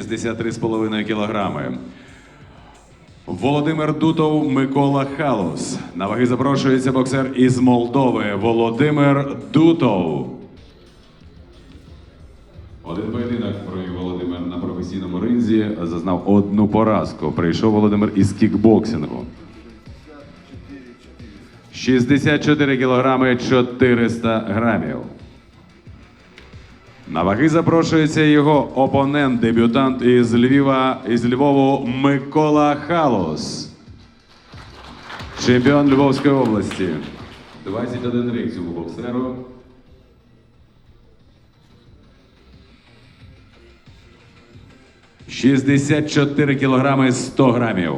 63,5 кілограми. Володимир Дутов, Микола Халус. На ваги запрошується боксер із Молдови Володимир Дутов. Один поєдинок провів Володимир на професійному ринзі, зазнав одну поразку. Прийшов Володимир із кікбоксингу. 64 кілограми 400 грамів. На ваги запрошується його опонент, дебютант із Львова, із Львову Микола Халус. Чемпіон Львовської області. 21 рік цьому боксеру. Шістдесят чотири кілограми 100 грамів.